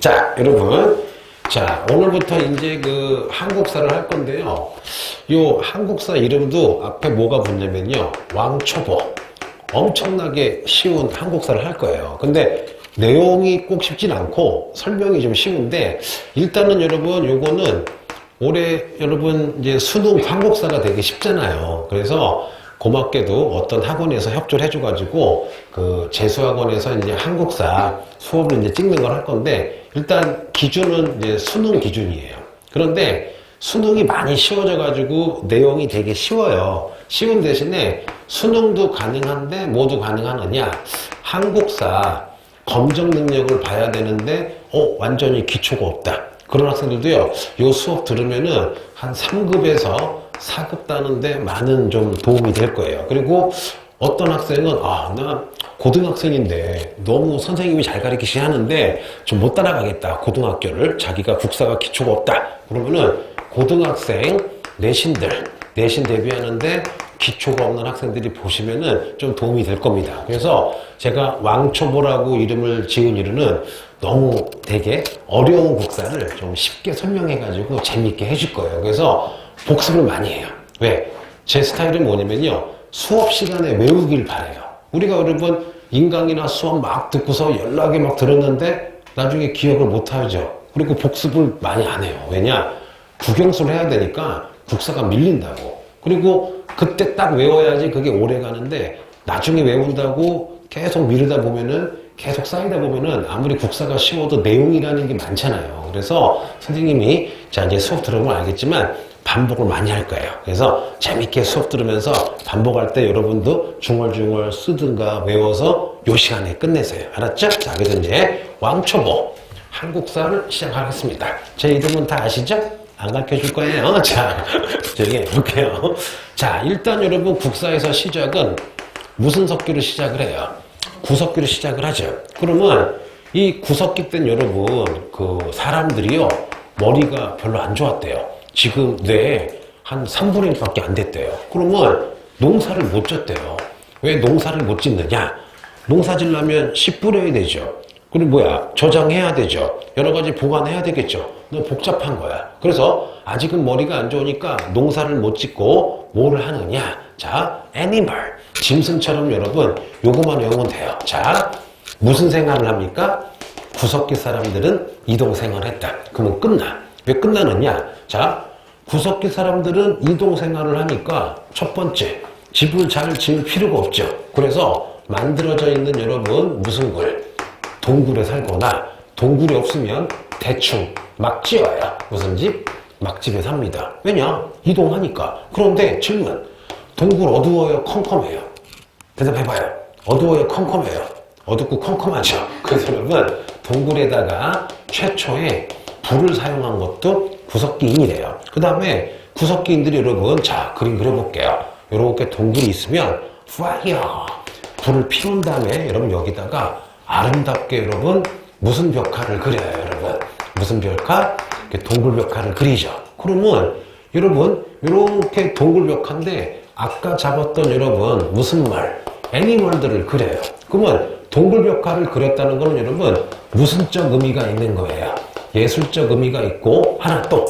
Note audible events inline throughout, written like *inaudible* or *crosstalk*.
자, 여러분. 자, 오늘부터 이제 그 한국사를 할 건데요. 요 한국사 이름도 앞에 뭐가 붙냐면요. 왕초보. 엄청나게 쉬운 한국사를 할 거예요. 근데 내용이 꼭 쉽진 않고 설명이 좀 쉬운데 일단은 여러분 요거는 올해 여러분 이제 수능 한국사가 되게 쉽잖아요. 그래서 고맙게도 어떤 학원에서 협조를 해줘가지고 그 재수학원에서 이제 한국사 수업을 이제 찍는 걸 할 건데 일단 기준은 이제 수능 기준이에요. 그런데 수능이 많이 쉬워져 가지고 내용이 되게 쉬워요. 쉬운 대신에 수능도 가능한데 모두 가능하느냐? 한국사 검정 능력을 봐야 되는데 어 완전히 기초가 없다. 그런 학생들도요. 이 수업 들으면은 한 3급에서 4급 따는데 많은 좀 도움이 될 거예요. 그리고 어떤 학생은 아, 나 고등학생인데 너무 선생님이 잘 가르치시 하는데 좀 못 따라가겠다. 고등학교를 자기가 국사가 기초가 없다. 그러면은 고등학생 내신들 내신 대비하는데 기초가 없는 학생들이 보시면은 좀 도움이 될 겁니다. 그래서 제가 왕초보라고 이름을 지은 이유는 너무 되게 어려운 국사를 좀 쉽게 설명해 가지고 재밌게 해줄 거예요. 그래서 복습을 많이 해요. 왜? 제 스타일은 뭐냐면요. 수업 시간에 외우길 바래요. 우리가 여러분 인강이나 수업 막 듣고서 연락이 막 들었는데 나중에 기억을 못 하죠. 그리고 복습을 많이 안 해요. 왜냐? 국영수를 해야 되니까 국사가 밀린다고. 그리고 그때 딱 외워야지 그게 오래 가는데 나중에 외운다고 계속 미루다 보면은 계속 쌓이다 보면은 아무리 국사가 쉬워도 내용이라는 게 많잖아요. 그래서 선생님이 자 이제 수업 들으면 알겠지만 반복을 많이 할 거예요. 그래서 재밌게 수업 들으면서 반복할 때 여러분도 중얼중얼 쓰든가 외워서 요 시간에 끝내세요. 알았죠? 자, 그래서 이제 왕초보 한국사를 시작하겠습니다. 제 이름은 다 아시죠? 안 가르쳐 줄 거예요. *laughs* 자, 저기 해볼게요. 자, 일단 여러분 국사에서 시작은 무슨 석기로 시작을 해요? 구석기로 시작을 하죠. 그러면 이 구석기 때는 여러분 그 사람들이요 머리가 별로 안 좋았대요. 지금 뇌에 한 3분의 1밖에 안 됐대요. 그러면 농사를 못 졌대요. 왜 농사를 못 짓느냐? 농사 짓려면 씨 뿌려야 되죠. 그리고 뭐야? 저장해야 되죠. 여러 가지 보관해야 되겠죠. 너무 복잡한 거야. 그래서 아직은 머리가 안 좋으니까 농사를 못 짓고 뭐를 하느냐? 자, 애니멀. 짐승처럼 여러분 요거만 외우면 돼요. 자, 무슨 생활을 합니까? 구석기 사람들은 이동 생활했다. 그러면 끝나. 왜 끝나느냐? 자, 구석기 사람들은 이동 생활을 하니까 첫 번째, 집을 잘 지을 필요가 없죠. 그래서 만들어져 있는 여러분 무슨 굴? 동굴에 살거나 동굴이 없으면 대충 막 지어야 무슨 집? 막집에 삽니다. 왜냐? 이동하니까. 그런데 질문. 동굴 어두워요? 컴컴해요? 대답해봐요. 어두워요? 컴컴해요? 어둡고 컴컴하죠? *laughs* 그래서 여러분 동굴에다가 최초에 불을 사용한 것도 구석기인이래요. 그 다음에 구석기인들이 여러분 자 그림 그려볼게요. 이렇게 동굴이 있으면 파이어 불을 피운 다음에 여러분 여기다가 아름답게 여러분 무슨 벽화를 그려요 여러분 무슨 벽화? 이렇게 동굴 벽화를 그리죠. 그러면 여러분 이렇게 동굴 벽화인데 아까 잡았던 여러분 무슨 말? 애니멀들을 그려요. 그러면 동굴 벽화를 그렸다는 거는 여러분 무슨적 의미가 있는 거예요. 예술적 의미가 있고 하나 또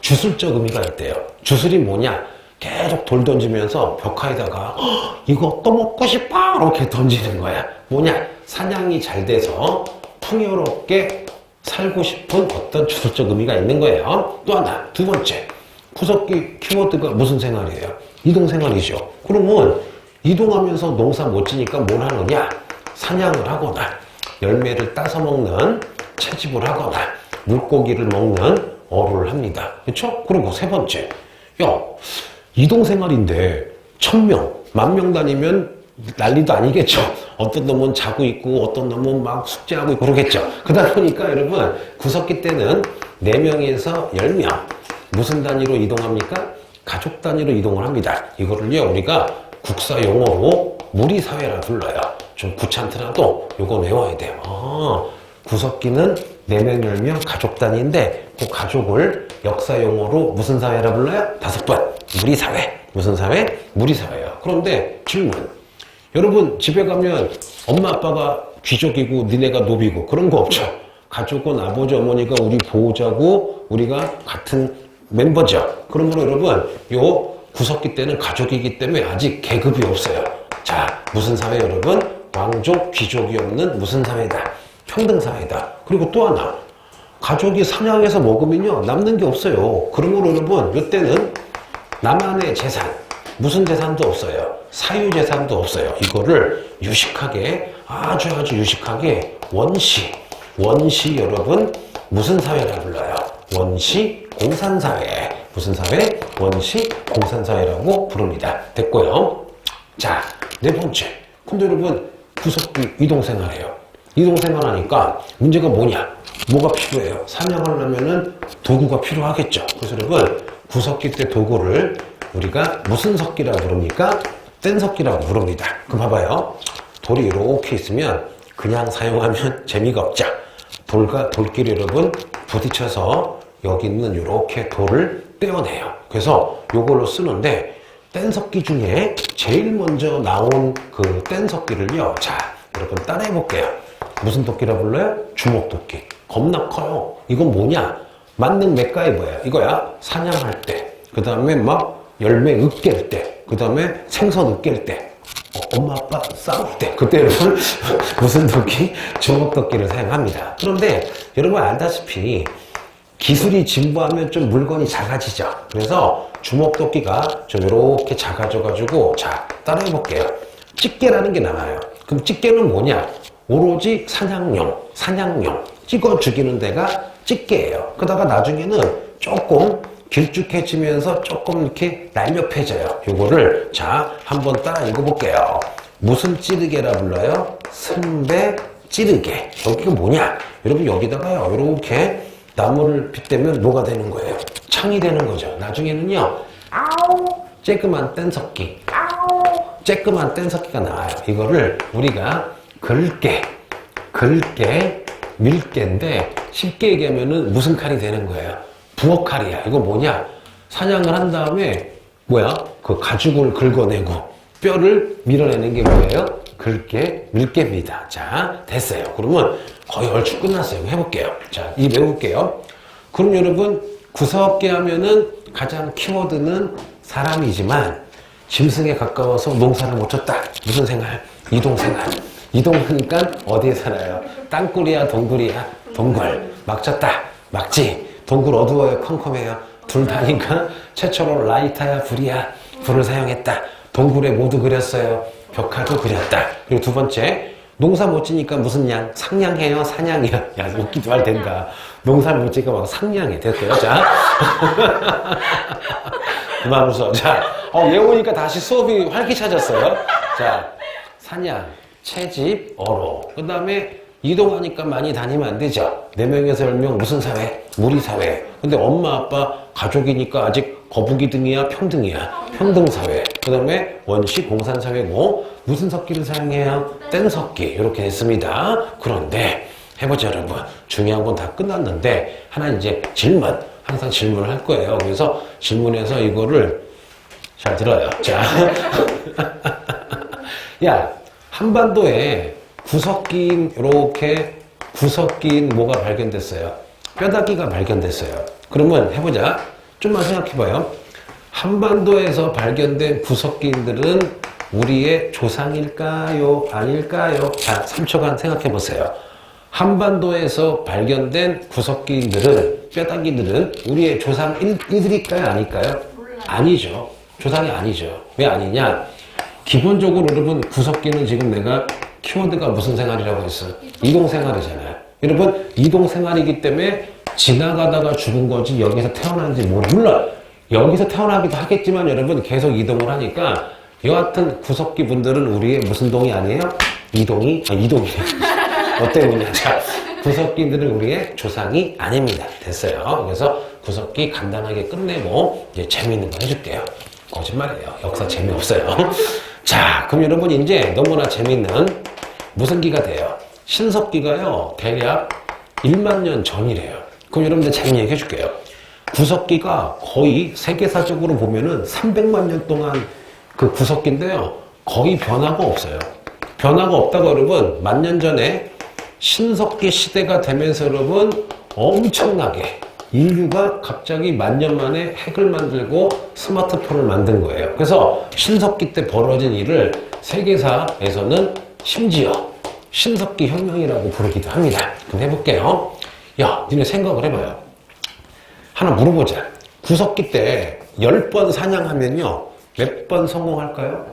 주술적 의미가 있대요. 주술이 뭐냐? 계속 돌 던지면서 벽화에다가 "헉, 이거 또 먹고 싶어 이렇게 던지는 거야. 뭐냐? 사냥이 잘 돼서 풍요롭게 살고 싶은 어떤 주술적 의미가 있는 거예요. 또 하나 두 번째 구석기 키워드가 무슨 생활이에요? 이동 생활이죠. 그러면 이동하면서 농사 못 지니까 뭘 하느냐? 사냥을 하거나 열매를 따서 먹는 채집을 하거나 물고기를 먹는 어류를 합니다. 그렇죠? 그리고 세 번째, 야 이동 생활인데 천 명, 만 명 다니면 난리도 아니겠죠. 어떤 놈은 자고 있고 어떤 놈은 막 숙제하고 그러겠죠. 그러다 보니까 여러분 구석기 때는 네명에서 열명 무슨 단위로 이동합니까? 가족 단위로 이동을 합니다. 이거를요 우리가 국사 용어로 무리 사회라 불러요. 좀 귀찮더라도 요거 외워야 돼요. 아, 구석기는 네명 10명 가족 단위인데 그 가족을 역사 용어로 무슨 사회라 불러요? 다섯 번. 무리 사회. 무슨 사회? 무리 사회예요. 그런데 질문. 여러분 집에 가면 엄마 아빠가 귀족이고 니네가 노비고 그런 거 없죠. 가족은 아버지, 어머니가 우리 보호자고 우리가 같은 멤버죠. 그러므로 여러분, 요 구석기 때는 가족이기 때문에 아직 계급이 없어요. 자, 무슨 사회 여러분? 왕족, 귀족이 없는 무슨 사회다? 평등 사회다. 그리고 또 하나, 가족이 사냥해서 먹으면요 남는 게 없어요. 그러므로 여러분 이때는 나만의 재산 무슨 재산도 없어요. 사유 재산도 없어요. 이거를 유식하게 아주 아주 유식하게 원시 원시 여러분 무슨 사회라 불러요? 원시 공산사회 무슨 사회? 원시 공산사회라고 부릅니다. 됐고요. 자, 네 번째. 근데 여러분, 구석기 이동생활해요. 이동생활하니까 문제가 뭐냐? 뭐가 필요해요? 사냥하려면은 도구가 필요하겠죠. 그래서 여러분, 구석기 때 도구를 우리가 무슨 석기라고 부릅니까? 뗀석기라고 부릅니다. 그럼 봐봐요. 돌이 이렇게 있으면 그냥 사용하면 *laughs* 재미가 없죠. 돌과 돌끼리 여러분 부딪혀서 여기 있는 이렇게 돌을 떼어내요. 그래서 요걸로 쓰는데 뗀석기 중에 제일 먼저 나온 그 뗀석기를요. 자, 여러분 따라해 볼게요. 무슨 도끼라 불러요? 주먹도끼. 겁나 커요. 이건 뭐냐? 만능 맥가이버야. 이거야. 사냥할 때. 그 다음에 막 열매 으깰 때. 그 다음에 생선 으깰 때. 어, 엄마 아빠 싸울 때 그때 여러분 *laughs* 무슨 도끼? 주먹도끼를 사용합니다. 그런데 여러분 알다시피 기술이 진보하면 좀 물건이 작아지죠. 그래서 주먹도끼가 좀 이렇게 작아져가지고 자 따라해 볼게요. 집게라는 게 나와요. 그럼 집게는 뭐냐? 오로지 사냥용, 사냥용 찍어 죽이는 데가 집게예요. 그러다가 나중에는 조금 길쭉해지면서 조금 이렇게 날렵해져요. 요거를 자 한번 따라 읽어볼게요. 무슨 찌르개라 불러요? 승배 찌르개. 여기가 뭐냐? 여러분 여기다가요 이렇게 나무를 빗대면 뭐가 되는 거예요? 창이 되는 거죠. 나중에는요 아우 쬐끄만 뗀석기 아우 쬐끄만 뗀석기가 나와요. 이거를 우리가 긁게 긁게 밀게인데 쉽게 얘기하면은 무슨 칼이 되는 거예요? 부엌 칼이야. 이거 뭐냐? 사냥을 한 다음에 뭐야? 그 가죽을 긁어내고 뼈를 밀어내는 게 뭐예요? 긁게 밀게입니다. 자, 됐어요. 그러면 거의 얼추 끝났어요. 해볼게요. 자, 이 외울게요. 그럼 여러분 구석기 하면은 가장 키워드는 사람이지만 짐승에 가까워서 농사를 못 쳤다. 무슨 생활? 이동생활. 이동하니까 어디에 살아요? 땅굴이야, 동굴이야? 동굴. 막 쳤다. 막지. 동굴 어두워요, 컴컴해요. 둘 다니까 최초로 라이터야, 불이야. 불을 사용했다. 동굴에 모두 그렸어요. 벽화도 그렸다. 그리고 두 번째, 농사 못 지니까 무슨 양? 상냥해요? 사냥이요? 야, 웃기도 할 된다. 농사 못 지니까 막 상냥해. 됐어요. 자. *laughs* 그만 웃어. 자, 어, 얘 오니까 다시 수업이 활기차졌어요. 자, 사냥, 채집, 어로. 그 다음에 이동하니까 많이 다니면 안 되죠. 네명에서 열명 무슨 사회? 무리 사회. 근데 엄마, 아빠, 가족이니까 아직 거북이 등이야, 평등이야. 평등 사회. 그 다음에 원시 공산 사회고 무슨 석기를 사용해요? 뗀석기. 이렇게 했습니다. 그런데 해보자, 여러분. 중요한 건 다 끝났는데 하나 이제 질문. 항상 질문을 할 거예요. 그래서 질문해서 이거를 잘 들어요. 자. *laughs* 야, 한반도에 구석긴, 이렇게 구석긴 뭐가 발견됐어요? 뼈다귀가 발견됐어요. 그러면 해보자. 좀만 생각해봐요. 한반도에서 발견된 구석기인들은 우리의 조상일까요? 아닐까요? 자, 3초간 생각해보세요. 한반도에서 발견된 구석기인들은, 뼈다귀들은 우리의 조상일들일까요? 아닐까요? 아니죠. 조상이 아니죠. 왜 아니냐? 기본적으로 여러분 구석기는 지금 내가 키워드가 무슨 생활이라고 했어? 이동 생활이잖아요. 여러분 이동 생활이기 때문에 지나가다가 죽은 거지 여기서 태어난지. 물론 여기서 태어나기도 하겠지만 여러분 계속 이동을 하니까 여하튼 구석기 분들은 우리의 무슨 동이 아니에요? 이동이 아 이동이 어때 보냐? 자 구석기들은 우리의 조상이 아닙니다. 됐어요. 그래서 구석기 간단하게 끝내고 이제 재미있는 거 해줄게요. 거짓말이에요. 역사 재미없어요. *laughs* 자, 그럼 여러분 이제 너무나 재밌는 무슨 기가 돼요? 신석기가요, 대략 1만 년 전이래요. 그럼 여러분들 재미 얘기해 줄게요. 구석기가 거의 세계사적으로 보면은 300만 년 동안 그 구석기인데요. 거의 변화가 없어요. 변화가 없다고 여러분, 만 년 전에 신석기 시대가 되면서 여러분 엄청나게 인류가 갑자기 만년 만에 핵을 만들고 스마트폰을 만든 거예요. 그래서 신석기 때 벌어진 일을 세계사에서는 심지어 신석기 혁명이라고 부르기도 합니다. 그럼 해볼게요. 야, 니네 생각을 해봐요. 하나 물어보자. 구석기 때 10번 사냥하면요. 몇 번 성공할까요?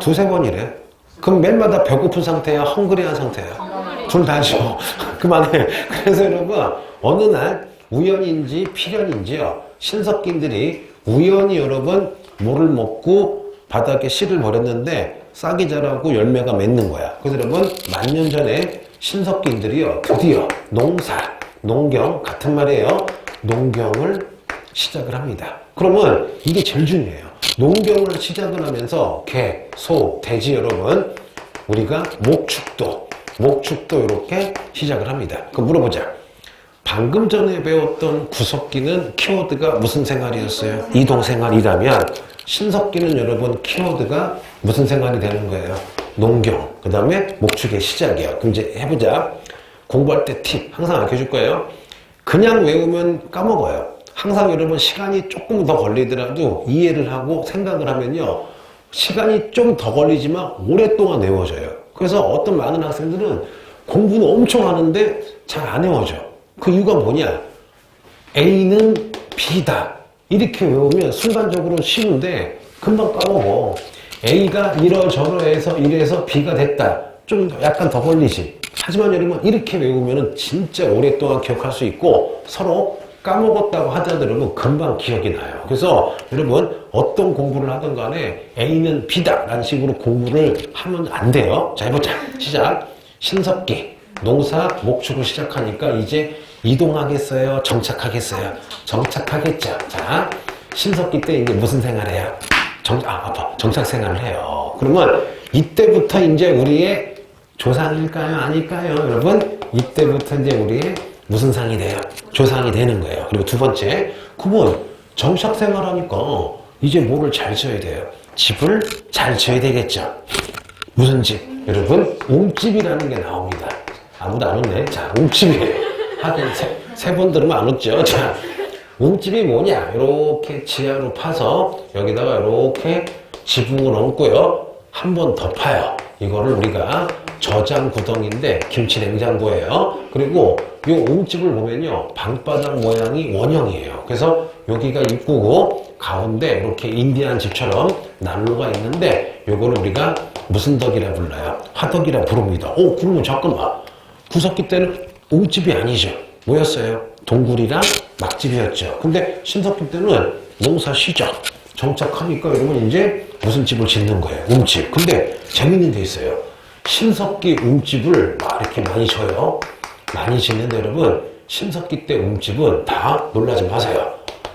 두세 번이래. 그럼 맨마다 배고픈 상태야? 헝그리한 상태야? 둘 다죠. *laughs* 그만해. 그래서 여러분, 어느 날 우연인지 필연인지요. 신석기들이 우연히 여러분 물을 먹고 바닥에 씨를 버렸는데 싹이 자라고 열매가 맺는 거야. 그래서 여러분, 만년 전에 신석기들이요. 드디어 농사, 농경, 같은 말이에요. 농경을 시작을 합니다. 그러면 이게 제일 중요해요. 농경을 시작을 하면서 개, 소, 돼지 여러분 우리가 목축도, 목축도 이렇게 시작을 합니다. 그럼 물어보자. 방금 전에 배웠던 구석기는 키워드가 무슨 생활이었어요? 이동 생활이라면 신석기는 여러분 키워드가 무슨 생활이 되는 거예요? 농경, 그 다음에 목축의 시작이에요. 그럼 이제 해보자. 공부할 때 팁 항상 알려줄 거예요. 그냥 외우면 까먹어요. 항상 여러분 시간이 조금 더 걸리더라도 이해를 하고 생각을 하면요. 시간이 좀 더 걸리지만 오랫동안 외워져요. 그래서 어떤 많은 학생들은 공부는 엄청 하는데 잘 안 외워져. 그 이유가 뭐냐? A는 B다. 이렇게 외우면 순간적으로 쉬운데 금방 까먹어. A가 이러저러 해서 이래서 B가 됐다. 좀 약간 더 걸리지. 하지만 여러분 이렇게 외우면 진짜 오랫동안 기억할 수 있고 서로 까먹었다고 하더라도 금방 기억이 나요. 그래서 여러분 어떤 공부를 하든 간에 A는 B다 라는 식으로 공부를 하면 안 돼요. 자 해보자. 시작. 신석기 농사 목축을 시작하니까 이제 이동하겠어요? 정착하겠어요? 정착하겠죠. 자 신석기 때 이제 무슨 생활해요? 정, 아, 아파. 정착 생활을 해요. 그러면 이때부터 이제 우리의 조상일까요? 아닐까요? 여러분, 이때부터 이제 우리의 무슨 상이 돼요? 조상이 되는 거예요. 그리고 두 번째, 그러면 정착 생활하니까 이제 뭐를 잘 지어야 돼요? 집을 잘 지어야 되겠죠. 무슨 집? 여러분, 웅집이라는 게 나옵니다. 아무도 안 웃네. 자, 웅집이에요. 하긴 세, 세번 들으면 안 웃죠. *laughs* 자, 웅집이 뭐냐? 이렇게 지하로 파서 여기다가 이렇게 지붕을 얹고요. 한 번 더 파요. 이거를 우리가 저장 구덩인데 김치 냉장고예요. 그리고 이 웅집을 보면요. 방바닥 모양이 원형이에요. 그래서 여기가 입구고 가운데 이렇게 인디안 집처럼 난로가 있는데 요거를 우리가 무슨 덕이라 불러요? 화덕이라 부릅니다. 오, 그러면 잠깐만. 구석기 때는 웅집이 아니죠. 뭐였어요? 동굴이랑 막집이었죠. 근데 신석기 때는 농사 시작. 정착하니까 여러분 이제 무슨 집을 짓는 거예요? 웅집. 근데 재밌는 게 있어요. 신석기 웅집을 막 이렇게 많이 져요. 많이 짓는데 여러분 신석기 때 웅집은 다 놀라지 마세요.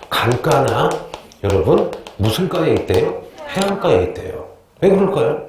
강가나 여러분 무슨 가에 있대요? 해안가에 있대요. 왜 그럴까요?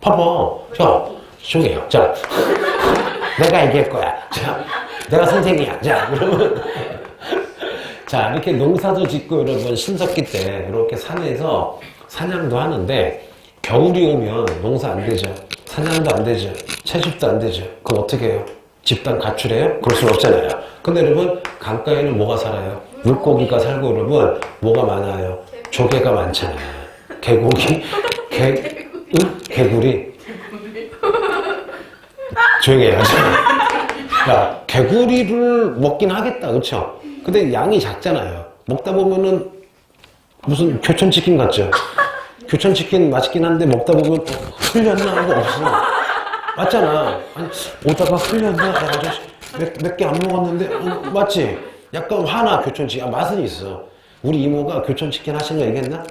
봐봐. 자, 조용해요. 자, *laughs* 내가 얘기할 거야. 자, 내가 선생이야. 자, 그러면. *laughs* 자, 이렇게 농사도 짓고 여러분 신석기 때 이렇게 산에서 사냥도 하는데 겨울이 오면 농사 안 되죠. 사냥도 안 되죠. 채집도 안 되죠. 그럼 어떻게 해요? 집단 가출해요? 그럴 수는 없잖아요. 근데 여러분 강가에는 뭐가 살아요? 물고기가 살고 여러분 뭐가 많아요? 조개가 많잖아요. 개고기, 개, 응? 개구리. 조용히 해요. 야, 개구리를 먹긴 하겠다, 그쵸? 근데 양이 작잖아요. 먹다 보면은 무슨 교촌치킨 같죠? 교촌치킨 맛있긴 한데 먹다 보면 흘렸나 하고 없어. 맞잖아. 아니, 오다가 흘렸나 몇 개 안 먹었는데, 어, 맞지? 약간 화나, 교촌치킨. 아, 맛은 있어. 우리 이모가 교촌치킨 하신 거 얘기했나?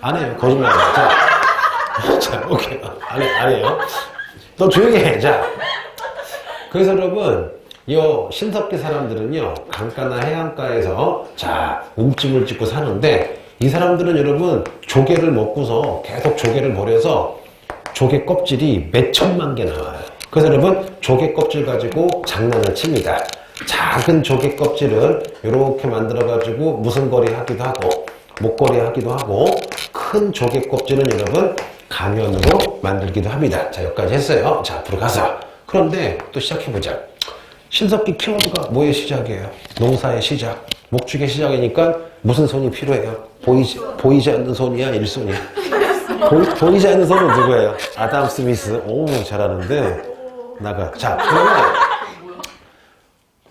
안 해요. 거짓말이야. 자, *laughs* 자, 오케이. 안, 해, 안 해요. 너 조용히 해. 자. 그래서 여러분, 요 신석기 사람들은요, 강가나 해안가에서 자, 움집을 짓고 사는데, 이 사람들은 여러분, 조개를 먹고서 계속 조개를 버려서 조개 껍질이 몇 천만 개 나와요. 그래서 여러분, 조개 껍질 가지고 장난을 칩니다. 작은 조개 껍질은 이렇게 만들어 가지고 무슨 거리 하기도 하고, 목걸이 하기도 하고, 큰 조개 껍질은 여러분, 가면으로 만들기도 합니다. 자, 여기까지 했어요. 자, 앞으로 가서. 그런데 또 시작해보자. 신석기 키워드가 뭐의 시작이에요? 농사의 시작. 목축의 시작이니까 무슨 손이 필요해요? 보이지, 보이지 않는 손이야? 일손이야? 보이, 보이지 않는 손은 누구예요? 아담 스미스. 오, 잘하는데. 나가. 자, 그러면.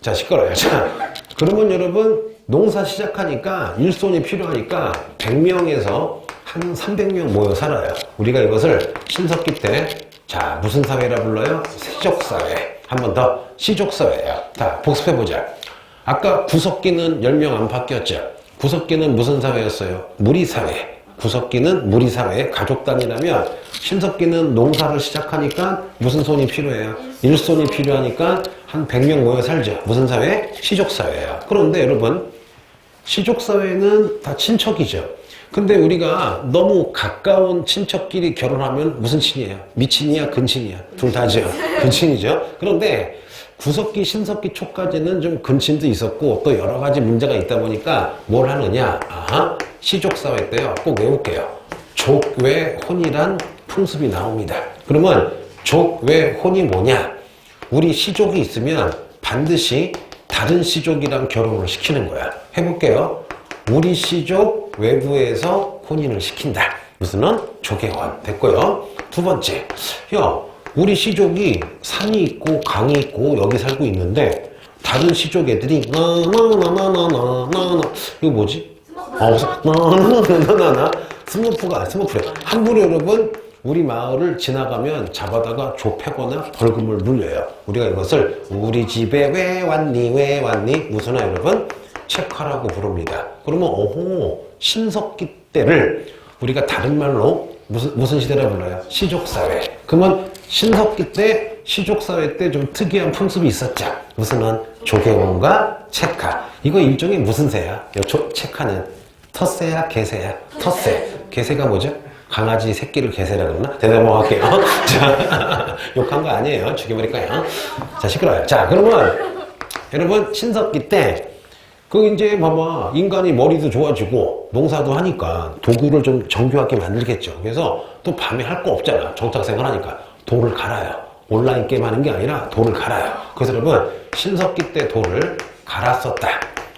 자, 시끄러워요. 자, 그러면 여러분, 농사 시작하니까 일손이 필요하니까 100명에서 한 300명 모여 살아요. 우리가 이것을 신석기 때, 자, 무슨 사회라 불러요? 세족사회. 한 번 더, 시족사회예요. 자, 복습해보자. 아까 구석기는 10명 안팎이었죠. 구석기는 무슨 사회였어요? 무리사회. 구석기는 무리사회, 가족단이라면 신석기는 농사를 시작하니까 무슨 손이 필요해요? 일손이 필요하니까 한 100명 모여 살죠. 무슨 사회? 시족사회예요. 그런데 여러분, 시족사회는 다 친척이죠. 근데 우리가 너무 가까운 친척끼리 결혼하면 무슨 친이에요? 미친이야, 근친이야? 둘 다죠. *laughs* 근친이죠. 그런데 구석기, 신석기 초까지는 좀 근친도 있었고 또 여러 가지 문제가 있다 보니까 뭘 하느냐? 아, 시족사회 때요. 꼭 외울게요. 족외 혼이란 풍습이 나옵니다. 그러면 족외 혼이 뭐냐? 우리 시족이 있으면 반드시 다른 시족이랑 결혼을 시키는 거야. 해볼게요. 우리 시족 외부에서 혼인을 시킨다. 무슨은 조개원 됐고요. 두 번째, 야, 우리 시족이 산이 있고 강이 있고 여기 살고 있는데 다른 시족 애들이 나나나나나나나 이거 뭐지? 어, 나나나나나 스머프가 스머프래. 함부로 여러분 우리 마을을 지나가면 잡아다가 좁혀거나 벌금을 물려요. 우리가 이것을 우리 집에 왜 왔니 왜 왔니 무슨아 여러분 체크라고 부릅니다. 그러면 오호 신석기 때를 우리가 다른 말로 무슨 무슨 시대라 불러요? 시족사회. 그러면 신석기 때 시족사회 때 좀 특이한 풍습이 있었죠. 무슨은 조개원과 체카. 이거 일종의 무슨 새야? 요 조- 체카는 텃새야 개새야? 텃새. 개새가 뭐죠? 강아지 새끼를 개새라 그러나? 대답할게요. *laughs* 자, *laughs* 욕한 거 아니에요. 죽여버릴까요? 자, 시끄러워요. 자, 그러면 여러분 신석기 때 그 이제 봐봐 인간이 머리도 좋아지고 농사도 하니까 도구를 좀 정교하게 만들겠죠. 그래서 또 밤에 할 거 없잖아. 정착생활 하니까 돌을 갈아요. 온라인 게임 하는 게 아니라 돌을 갈아요. 그래서 여러분 신석기 때 돌을 갈았었다.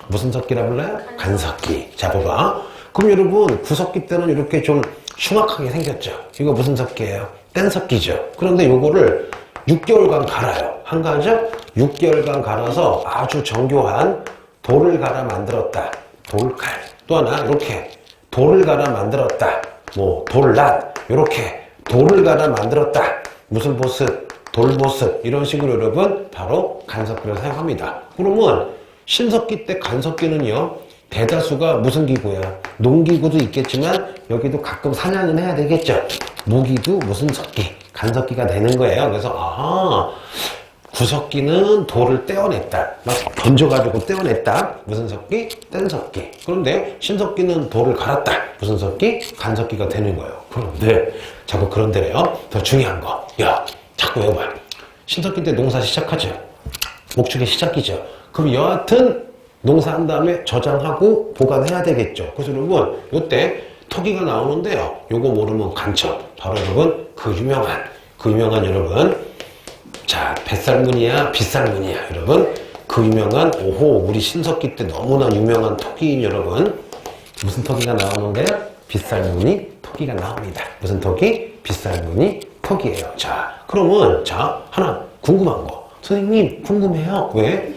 무슨 석기라 불러요? 간석기. 자 봐봐. 그럼 여러분 구석기 때는 이렇게 좀 흉악하게 생겼죠. 이거 무슨 석기예요? 뗀석기죠. 그런데 요거를 6개월간 갈아요. 한가하죠? 6개월간 갈아서 아주 정교한 돌을 갈아 만들었다. 돌칼. 또 하나 이렇게 돌을 갈아 만들었다. 뭐 돌낫 이렇게 돌을 갈아 만들었다. 무슨 보습? 돌보습 이런 식으로 여러분 바로 간석기를 사용합니다. 그러면 신석기 때 간석기는요 대다수가 무슨 기구야? 농기구도 있겠지만 여기도 가끔 사냥은 해야 되겠죠. 무기도 무슨 석기, 간석기가 되는 거예요. 그래서 아 구석기는 돌을 떼어냈다. 막 던져가지고 떼어냈다. 무슨 석기? 뗀석기. 그런데 신석기는 돌을 갈았다. 무슨 석기? 간석기가 되는 거예요. 그런데 자꾸 그런데래요. 더 중요한 거. 야, 자꾸 외워봐. 신석기 때 농사 시작하죠. 목축의 시작이죠. 그럼 여하튼 농사한 다음에 저장하고 보관해야 되겠죠. 그래서 여러분 요때 토기가 나오는데요. 요거 모르면 간첩. 바로 여러분 그 유명한 그 유명한 여러분 자, 뱃살무늬야, 빗살무늬야, 여러분. 그 유명한, 오호, 우리 신석기 때 너무나 유명한 토기인 여러분. 무슨 토기가 나오는데요? 빗살무늬 토기가 나옵니다. 무슨 토기? 빗살무늬 토기예요. 자, 그러면, 자, 하나 궁금한 거. 선생님, 궁금해요. 왜?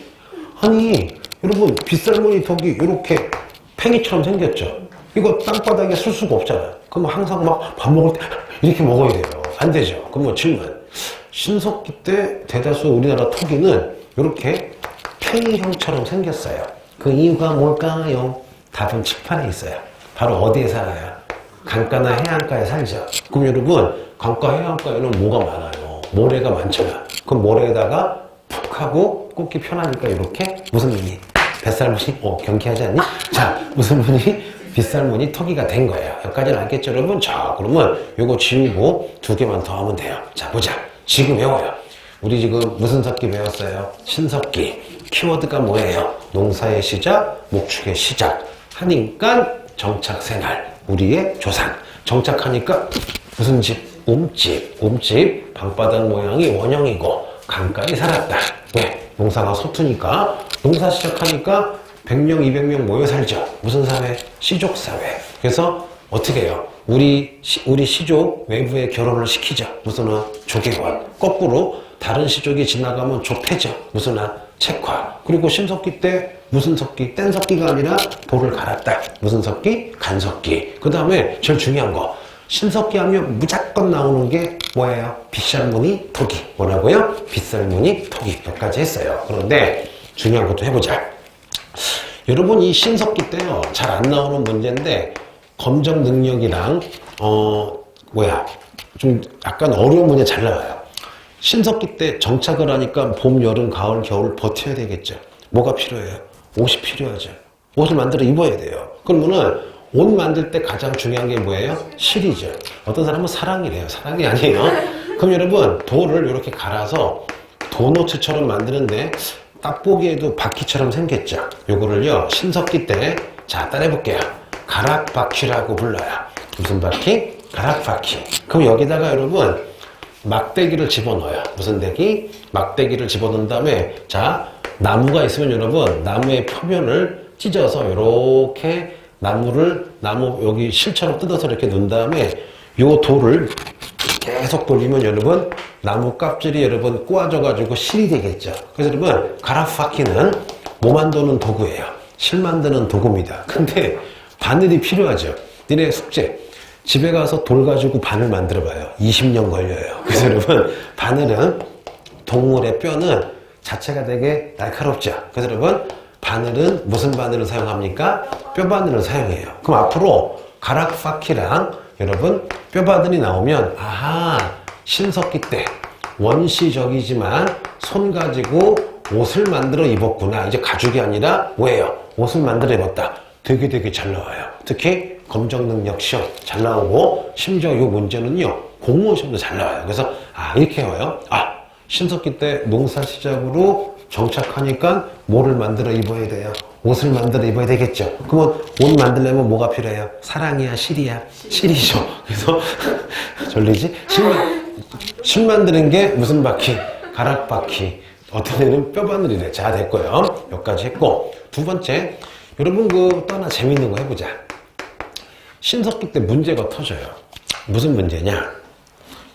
아니, 여러분, 빗살무늬 토기, 이렇게 팽이처럼 생겼죠? 이거 땅바닥에 쓸 수가 없잖아요. 그럼 항상 막 밥 먹을 때 이렇게 먹어야 돼요. 안 되죠. 그러면 질문. 신석기 때 대다수 우리나라 토기는 이렇게 팽이형처럼 생겼어요. 그 이유가 뭘까요? 답은 칠판에 있어요. 바로 어디에 살아요? 강가나 해안가에 살죠. 그럼 여러분, 강가 해안가에는 뭐가 많아요? 모래가 많잖아. 그럼 모래에다가 푹 하고 꽂기 편하니까 이렇게 무슨 무늬? 뱃살무늬? 어, 경쾌하지 않니? 자, 무슨 무늬? 빗살무늬 토기가 된 거예요. 여기까지는 알겠죠, 여러분? 자, 그러면 요거 지우고 두 개만 더 하면 돼요. 자, 보자. 지금 외워요. 우리 지금 무슨 석기 배웠어요? 신석기. 키워드가 뭐예요? 농사의 시작, 목축의 시작. 하니까 정착생활. 우리의 조상. 정착하니까 무슨 집? 옴집. 옴집. 방바닥 모양이 원형이고 강가에 살았다. 왜? 농사가 서투니까 농사 시작하니까 100명, 200명 모여 살죠. 무슨 사회? 시족 사회. 그래서 어떻게 해요? 우리 시, 우리 시족 외부에 결혼을 시키죠. 무슨 아? 조계관. 거꾸로 다른 시족이 지나가면 좁혀져. 무슨 아? 책화. 그리고 신석기 때 무슨 석기? 뗀 석기가 아니라 돌을 갈았다. 무슨 석기? 간석기. 그 다음에 제일 중요한 거. 신석기 하면 무조건 나오는 게 뭐예요? 빗살무늬 토기. 뭐라고요? 빗살무늬 토기. 여기까지 했어요. 그런데 중요한 것도 해보자. 여러분 이 신석기 때요 잘 안 나오는 문제인데 검정 능력이랑 어 뭐야 좀 약간 어려운 문제 잘 나와요. 신석기 때 정착을 하니까 봄, 여름, 가을, 겨울 버텨야 되겠죠. 뭐가 필요해요? 옷이 필요하죠. 옷을 만들어 입어야 돼요. 그러면은 옷 만들 때 가장 중요한 게 뭐예요? 실이죠. 어떤 사람은 사랑이래요. 사랑이 아니에요. 그럼 여러분 돌을 이렇게 갈아서 도너츠처럼 만드는데 딱 보기에도 바퀴처럼 생겼죠. 요거를요 신석기 때 자 따라해 볼게요. 가락바퀴라고 불러요. 무슨 바퀴? 가락바퀴. 그럼 여기다가 여러분 막대기를 집어넣어요. 무슨 대기? 막대기를 집어넣은 다음에 자 나무가 있으면 여러분 나무의 표면을 찢어서 이렇게 나무를 나무 여기 실처럼 뜯어서 이렇게 넣은 다음에 요 돌을 계속 돌리면 여러분 나무 껍질이 여러분 꼬아져 가지고 실이 되겠죠. 그래서 여러분 가라파키는 뭐 만드는 도구예요. 실 만드는 도구입니다. 근데 바늘이 필요하죠. 니네 숙제 집에 가서 돌 가지고 바늘 만들어 봐요. 20년 걸려요. 그래서 여러분 바늘은 동물의 뼈는 자체가 되게 날카롭죠. 그래서 여러분 바늘은 무슨 바늘을 사용합니까? 뼈 바늘을 사용해요. 그럼 앞으로 가락파키랑 여러분 뼈 바늘이 나오면 아하 신석기 때 원시적이지만 손 가지고 옷을 만들어 입었구나. 이제 가죽이 아니라 뭐예요? 옷을 만들어 입었다. 되게 되게 잘 나와요. 특히 검정 능력 시험 잘 나오고 심지어 이 문제는요 공무원 시험도 잘 나와요. 그래서 아 이렇게 해요. 아 신석기 때 농사 시작으로 정착하니까 뭐를 만들어 입어야 돼요? 옷을 만들어 입어야 되겠죠. 그러면 옷 만들려면 뭐가 필요해요? 사랑이야, 실이야? 실이죠. 그래서 *laughs* 졸리지? 실, 만- 실 만드는 게 무슨 바퀴? 가락 바퀴. 어떤 애는 뼈 바늘이래. 자, 됐고요. 여기까지 했고. 두 번째, 여러분 그또 하나 재밌는 거 해보자. 신석기 때 문제가 터져요. 무슨 문제냐?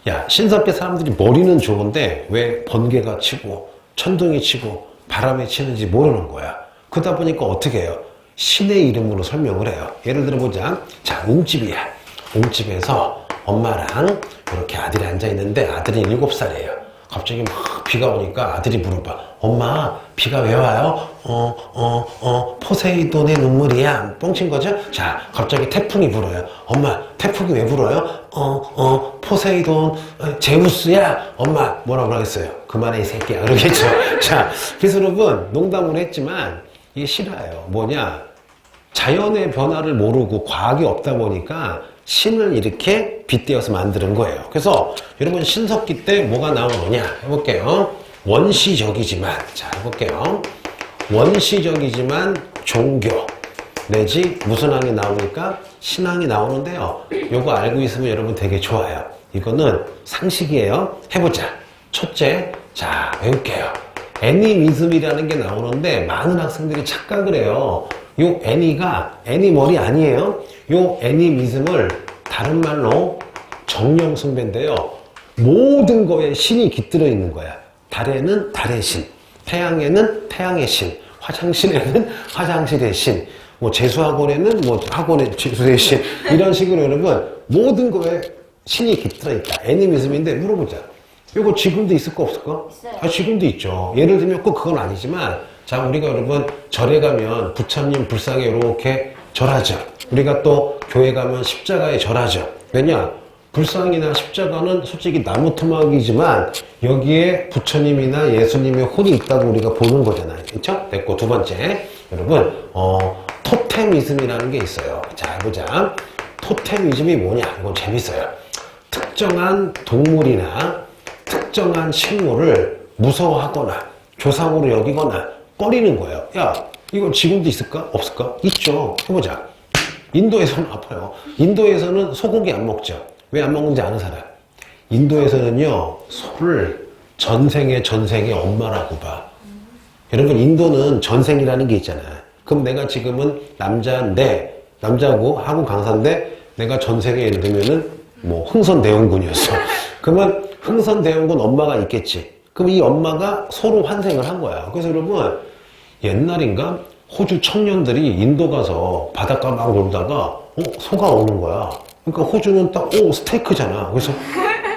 야, 신석기 사람들이 머리는 좋은데 왜 번개가 치고 천둥이 치고 바람이 치는지 모르는 거야. 그러다 보니까 어떻게 해요? 신의 이름으로 설명을 해요. 예를 들어보자. 자, 웅집이야. 웅집에서 엄마랑 이렇게 아들이 앉아 있는데 아들이 일곱 살이에요. 갑자기 막 비가 오니까 아들이 물어봐. 엄마, 비가 왜 와요? 어, 어, 어, 포세이돈의 눈물이야. 뻥친 거죠? 자, 갑자기 태풍이 불어요. 엄마, 태풍이 왜 불어요? 어, 어, 포세이돈, 어, 제우스야. 엄마, 뭐라고 하겠어요? 그만해, 이 새끼야. 그러겠죠? *laughs* 자, 그래서 여러분, 농담을 했지만, 이게 싫어요. 뭐냐? 자연의 변화를 모르고 과학이 없다 보니까 신을 이렇게 빗대어서 만드는 거예요. 그래서 여러분 신석기 때 뭐가 나오느냐 해볼게요. 원시적이지만 자 해볼게요. 원시적이지만 종교 내지 무슨 항이 나오니까 신앙이 나오는데요. 요거 알고 있으면 여러분 되게 좋아요. 이거는 상식이에요. 해보자. 첫째, 자 외울게요. 애니미즘이라는 게 나오는데 많은 학생들이 착각을 해요. 요 애니가 애니멀이 아니에요. 요 애니미즘을 다른 말로 정령숭배인데요. 모든 거에 신이 깃들어 있는 거야. 달에는 달의 신, 태양에는 태양의 신, 화장실에는 *laughs* 화장실의 신, 뭐 재수학원에는 뭐 학원의 재수의 신 이런 식으로 여러분 모든 거에 신이 깃들어 있다. 애니미즘인데 물어보자. 이거 지금도 있을 거 없을까? 있어요. 아, 지금도 있죠. 예를 들면 꼭 그건 아니지만, 자, 우리가 여러분, 절에 가면 부처님 불상에 이렇게 절하죠. 우리가 또 교회 가면 십자가에 절하죠. 왜냐? 불상이나 십자가는 솔직히 나무 토막이지만, 여기에 부처님이나 예수님의 혼이 있다고 우리가 보는 거잖아요. 그쵸? 됐고, 두 번째. 여러분, 어, 토테미즘이라는 게 있어요. 자, 해보자. 토테미즘이 뭐냐? 이건 재밌어요. 특정한 동물이나 특정한 식물을 무서워하거나 조상으로 여기거나 꺼리는 거예요. 야, 이거 지금도 있을까? 없을까? 있죠. 해보자. 인도에서는 아파요. 인도에서는 소고기 안 먹죠. 왜 안 먹는지 아는 사람? 인도에서는요, 소를 전생의 전생의 엄마라고 봐. 여러분 인도는 전생이라는 게 있잖아. 그럼 내가 지금은 남자인데 남자고 한국 강사인데 내가 전생에 예를 들면은 뭐 흥선대원군이었어. *laughs* 그러면 흥선대원군 엄마가 있겠지. 그럼 이 엄마가 서로 환생을 한 거야. 그래서 여러분 옛날인가 호주 청년들이 인도 가서 바닷가 막 놀다가 어 소가 오는 거야. 그러니까 호주는 딱 오 스테이크잖아. 그래서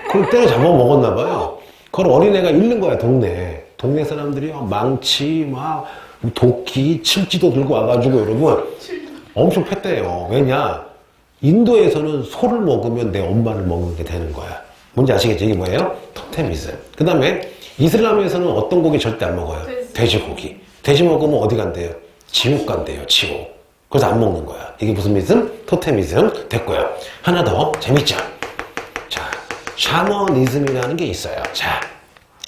그걸 때려 잡아 먹었나 봐요. 그걸 어린애가 잃는 거야 동네. 동네 사람들이 망치 막 도끼 칠지도 들고 와가지고 여러분 엄청 팼대요. 왜냐? 인도에서는 소를 먹으면 내 엄마를 먹는 게 되는 거야. 뭔지 아시겠죠? 이게 뭐예요? 토테미즘. 그 다음에 이슬람에서는 어떤 고기 절대 안 먹어요? 돼지. 돼지고기. 돼지 먹으면 어디 간대요? 지옥 간대요, 지옥. 그래서 안 먹는 거야. 이게 무슨 미즘? 토테미즘. 됐고요. 하나 더. 재밌죠? 자, 샤머니즘이라는 게 있어요. 자,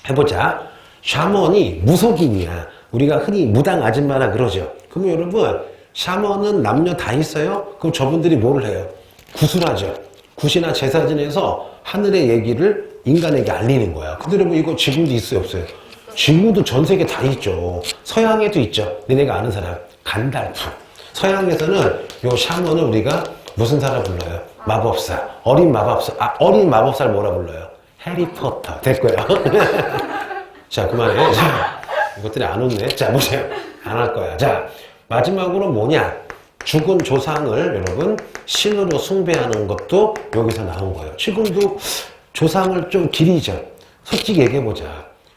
해보자. 샤먼이 무속인이야. 우리가 흔히 무당 아줌마라 그러죠. 그러면 여러분, 샤먼은 남녀 다 있어요? 그럼 저분들이 뭐를 해요? 구슬하죠. 굿이나 제사 지내서 하늘의 얘기를 인간에게 알리는 거야. 근데 여러분, 이거 지금도 있어요, 없어요? 지금도 전 세계 다 있죠. 서양에도 있죠. 너네가 아는 사람. 간달프. 서양에서는 요 샤먼을 우리가 무슨 사람 불러요? 마법사. 어린 마법사. 아, 어린 마법사를 뭐라 불러요? 해리포터. 됐고요. *laughs* 자, 그만해. 자, 이것들이 안 웃네. 자, 보세요. 안 할 거야. 자, 마지막으로 뭐냐? 죽은 조상을 여러분 신으로 숭배하는 것도 여기서 나온 거예요. 지금도 조상을 좀 기리죠. 솔직히 얘기해보자.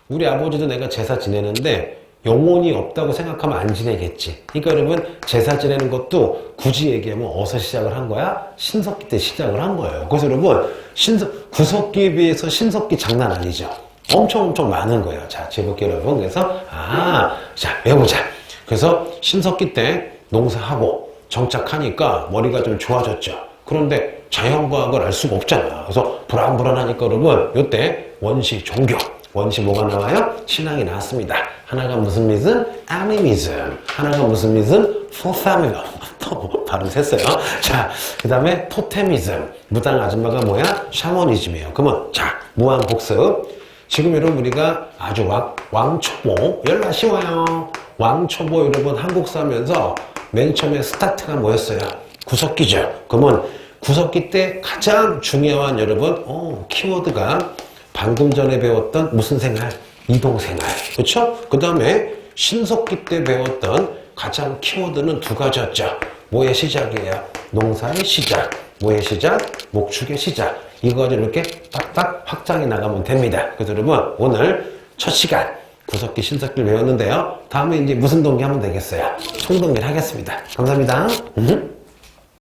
우리 아버지도 내가 제사 지내는데 영혼이 없다고 생각하면 안 지내겠지. 그러니까 여러분 제사 지내는 것도 굳이 얘기하면 어디서 시작을 한 거야? 신석기 때 시작을 한 거예요. 그래서 여러분 신석 구석기에 비해서 신석기 장난 아니죠. 엄청 엄청 많은 거예요. 자, 제볼게요 여러분. 그래서 아, 자 외우자. 그래서 신석기 때 농사하고 정착하니까 머리가 좀 좋아졌죠. 그런데 자연과학을 알 수가 없잖아. 그래서 불안불안하니까 여러분 요때 원시 종교 원시 뭐가 나와요? 신앙이 나왔습니다. 하나가 무슨 믿음? 아미미즘. 하나가 무슨 믿음? 포사미즘. *laughs* 발음 샜어요. 자, 그 다음에 토테미즘. 무당 아줌마가 뭐야? 샤머니즘이에요. 그러면 자, 무한 복습. 지금 여러분 우리가 아주 왕, 왕초보 열나 쉬워요. 왕초보 여러분 한국 사면서 맨 처음에 스타트가 뭐였어요? 구석기죠. 그러면 구석기 때 가장 중요한 여러분 어, 키워드가 방금 전에 배웠던 무슨 생활? 이동생활. 그렇죠? 그 다음에 신석기 때 배웠던 가장 키워드는 두 가지였죠. 뭐의 시작이에요? 농사의 시작. 뭐의 시작? 목축의 시작. 이거를 이렇게 딱딱 확장해 나가면 됩니다. 그래서 여러분 오늘 첫 시간 구석기 신석기를 외웠는데요. 다음에 이제 무슨 동기 하면 되겠어요? 총동기를 하겠습니다. 감사합니다. 음.